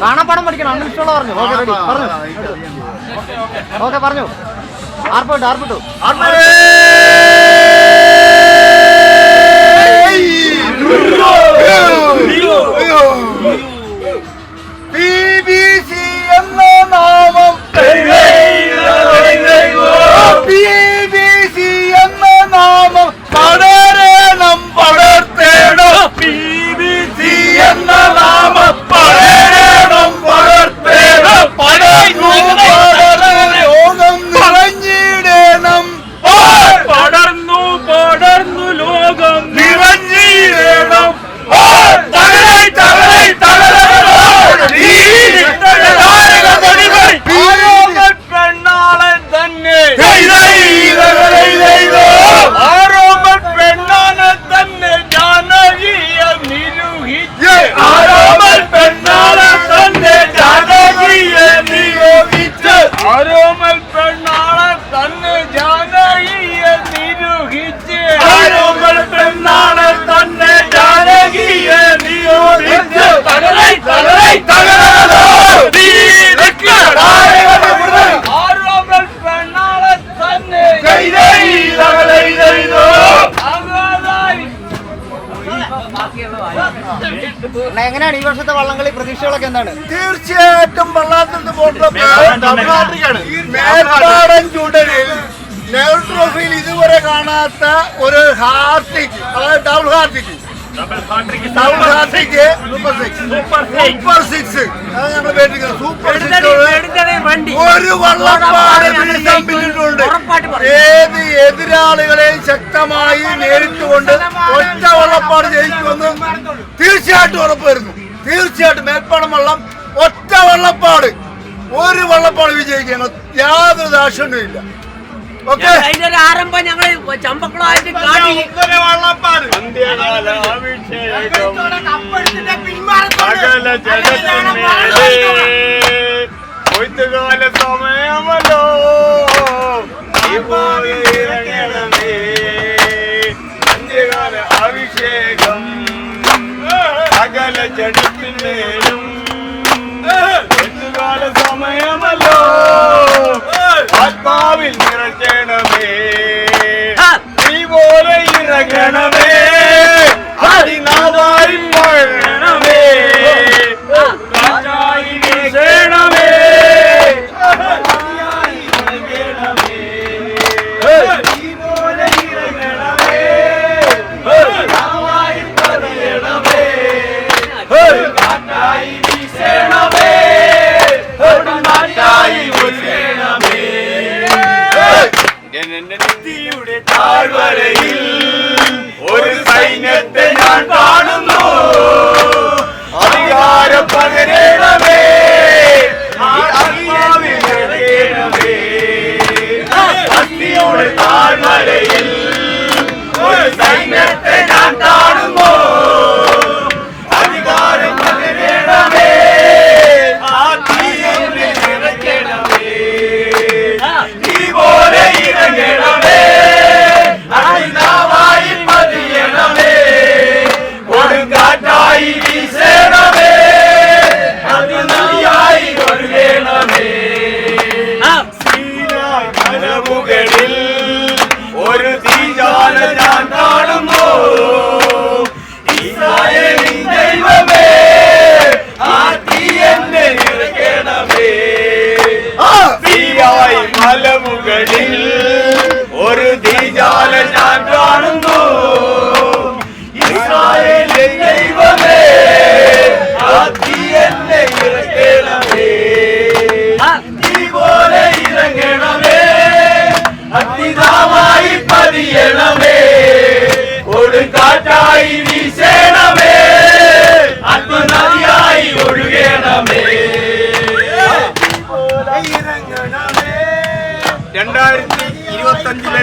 കാണാപ്പാടം പഠിക്കണം അന്ന് ഇഷ്ടമുള്ള പറഞ്ഞു ഓക്കെ റെഡി പറഞ്ഞു ഓക്കെ പറഞ്ഞു ആർപ്പിട്ടു ആർപ്പിട്ടു എങ്ങനെയാണ് ഈ വർഷത്തെ വള്ളംകളി പ്രതീക്ഷകളൊക്കെ എന്താണ്? തീർച്ചയായിട്ടും വള്ളാത്തത് മേൽപ്പാടൻ ചുടലിൽ നെഹ്റു ട്രോഫിയിൽ ഇതുവരെ കാണാത്ത ഒരു ഹാർട്ടിക് അതായത് ഡബിൾ ഹാർട്ടിക് ഡബിൾ ഹാർട്ടിക് സൂപ്പർ സിക്സ് അത് ഞങ്ങൾ പേടിക്കുന്നത്. സൂപ്പർ സിക്സ് ഒരു വള്ളപ്പാട് ഏത് എതിരാളികളെയും ശക്തമായി നേരിട്ടുകൊണ്ട് തീർച്ചയായിട്ടും ഉറപ്പായിരുന്നു. തീർച്ചയായിട്ടും മേൽപ്പാടം വള്ളം ഒറ്റ വള്ളപ്പാട്. ഒരു വള്ളപ്പാട് വിജയിക്കുന്നു യാതൊരു ദാക്ഷണ്യവും ഇല്ല. ഓക്കെ? അതിന്റെ ആരംഭം ഞങ്ങൾ ചമ്പക്കുളമായിട്ട് കാട്ടി. ചെടുപ്പിൻ മേലും എന്തുകാല സമയമല്ലോ ആത്മാവിൽ നിറയ്ക്കണമേ നീ പോലെ ഇറങ്ങണമേ അതിനാഥാരിൻ വഴണമേ inminente, ¡Nalpa! സാക്ഷിയായി മലമുകളിൽ ഒരു ദീജാല ഞാൻ കാണുന്നു. ഇസ്രായേലിലെ ദൈവമേ ആദ്യ എന്നെ ഇറക്കണമേ. അഗ്നി പോലെ ഇറങ്ങണമേ അഗ്നിതാമായി പതിയണമേ.